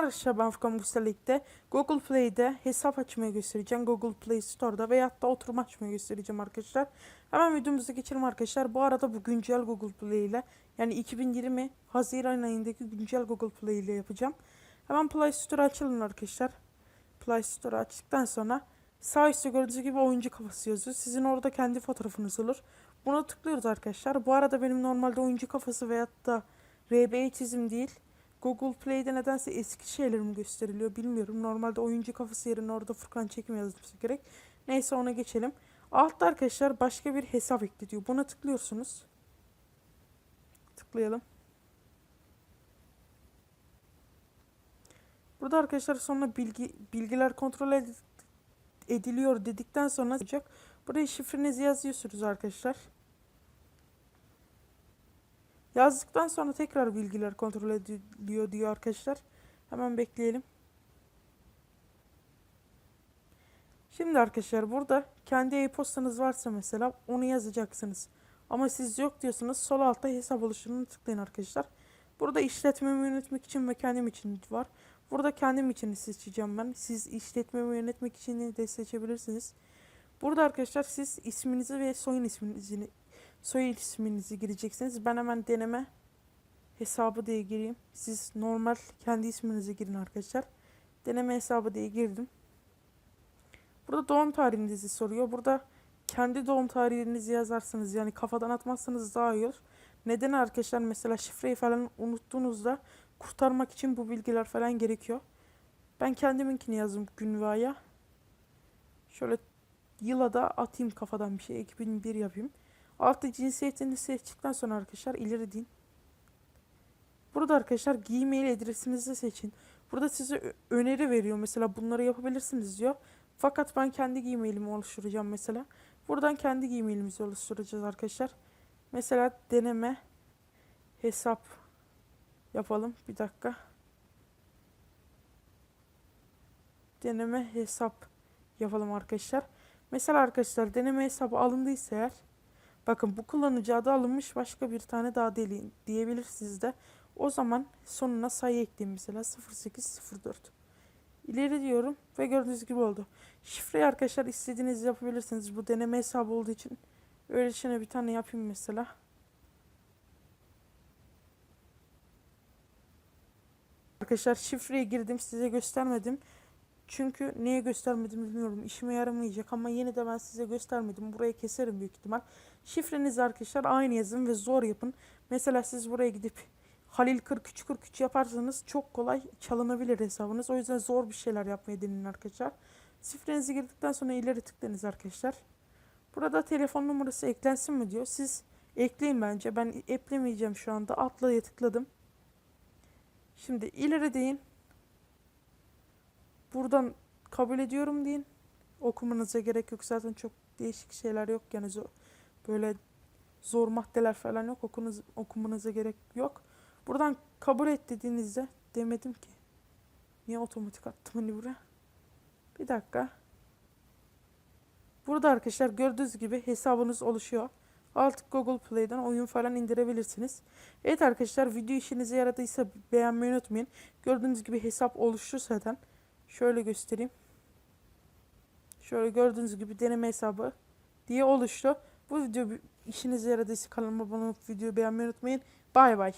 Arkadaşlar ben Furkan Mustalik'te Google Play'de hesap açmayı göstereceğim. Google Play Store'da veyahut da oturum açmayı göstereceğim arkadaşlar. Hemen videomuza geçelim arkadaşlar. Bu arada bu güncel Google Play ile yani 2020 Haziran ayındaki güncel Google Play ile yapacağım. Hemen Play Store açalım arkadaşlar. Play Store açtıktan sonra sağ üstte gördüğünüz gibi oyuncu kafası yazıyor. Sizin orada kendi fotoğrafınız olur. Buna tıklıyoruz arkadaşlar. Bu arada benim normalde oyuncu kafası veyahut da RB çizim değil. Google Play'de nedense eski şeylerim gösteriliyor bilmiyorum. Normalde oyuncu kafası yerine orada Furkan çekim yazması gerek. Neyse ona geçelim. Altta arkadaşlar başka bir hesap ekle diyor. Buna tıklıyorsunuz. Tıklayalım. Burada arkadaşlar sonra bilgi bilgiler kontrol ed- ediliyor dedikten sonra. Buraya şifrenizi yazıyorsunuz arkadaşlar. Yazdıktan sonra tekrar bilgiler kontrol ediliyor diyor arkadaşlar. Hemen bekleyelim. Şimdi arkadaşlar burada kendi e-postanız varsa mesela onu yazacaksınız. Ama siz yok diyorsanız sol altta hesap oluşturunu tıklayın arkadaşlar. Burada işletmemi yönetmek için ve kendim için var. Burada kendim için seçeceğim ben. Siz işletmemi yönetmek için de seçebilirsiniz. Burada arkadaşlar siz isminizi ve soyun isminizi soy isminizi gireceksiniz. Ben hemen deneme hesabı diye gireyim. Siz normal kendi isminizi girin arkadaşlar. Deneme hesabı diye girdim. Burada doğum tarihinizi soruyor. Burada kendi doğum tarihinizi yazarsanız yani kafadan atmazsanız daha iyi olur. Neden arkadaşlar mesela şifreyi falan unuttuğunuzda kurtarmak için bu bilgiler falan gerekiyor. Ben kendiminkini yazdım gün ve aya. Şöyle yıla da atayım kafadan bir şey. 2001 yapayım. Altta cinsiyetini seçtikten sonra arkadaşlar ileri deyin. Burada arkadaşlar Gmail adresinizi seçin. Burada size öneri veriyor. Mesela bunları yapabilirsiniz diyor. Fakat ben kendi Gmail'imi oluşturacağım mesela. Buradan kendi Gmail'imizi oluşturacağız arkadaşlar. Mesela deneme hesap yapalım. Bir dakika. Deneme hesap yapalım arkadaşlar. Mesela arkadaşlar deneme hesabı alındıysa eğer bakın bu kullanıcı adı alınmış başka bir tane daha deli diyebilirsiniz de. O zaman sonuna sayı ekleyin mesela 0804. İleri diyorum ve gördüğünüz gibi oldu. Şifreyi arkadaşlar istediğiniz yapabilirsiniz. Bu deneme hesabı olduğu için öylesine bir tane yapayım mesela. Arkadaşlar şifreye girdim size göstermedim. Çünkü niye göstermedim bilmiyorum. İşime yaramayacak ama yine de ben size göstermedim. Buraya keserim büyük ihtimal. Şifrenizi arkadaşlar aynı yazın ve zor yapın. Mesela siz buraya gidip Halil 43 43 yaparsanız çok kolay çalınabilir hesabınız. O yüzden zor bir şeyler yapmayı deneyin arkadaşlar. Şifrenizi girdikten sonra ileri tıklayınız arkadaşlar. Burada telefon numarası eklensin mi diyor. Siz ekleyin bence. Ben eklemeyeceğim şu anda. Atlaya tıkladım. Şimdi ileri deyin. Buradan kabul ediyorum deyin. Okumanıza gerek yok. Zaten çok değişik şeyler yok. Yani böyle zor maddeler falan yok. Okunuz, okumanıza gerek yok. Buradan kabul et dediğinizde demedim ki. Niye otomatik attım hani buraya? Bir dakika. Burada arkadaşlar gördüğünüz gibi hesabınız oluşuyor. Artık Google Play'den oyun falan indirebilirsiniz. Evet arkadaşlar video işinize yaradıysa beğenmeyi unutmayın. Gördüğünüz gibi hesap oluştu zaten. Şöyle göstereyim. Şöyle gördüğünüz gibi deneme hesabı diye oluştu. Bu video işinize yaradıysa kanalıma abone olup videoyu beğenmeyi unutmayın. Bay bay.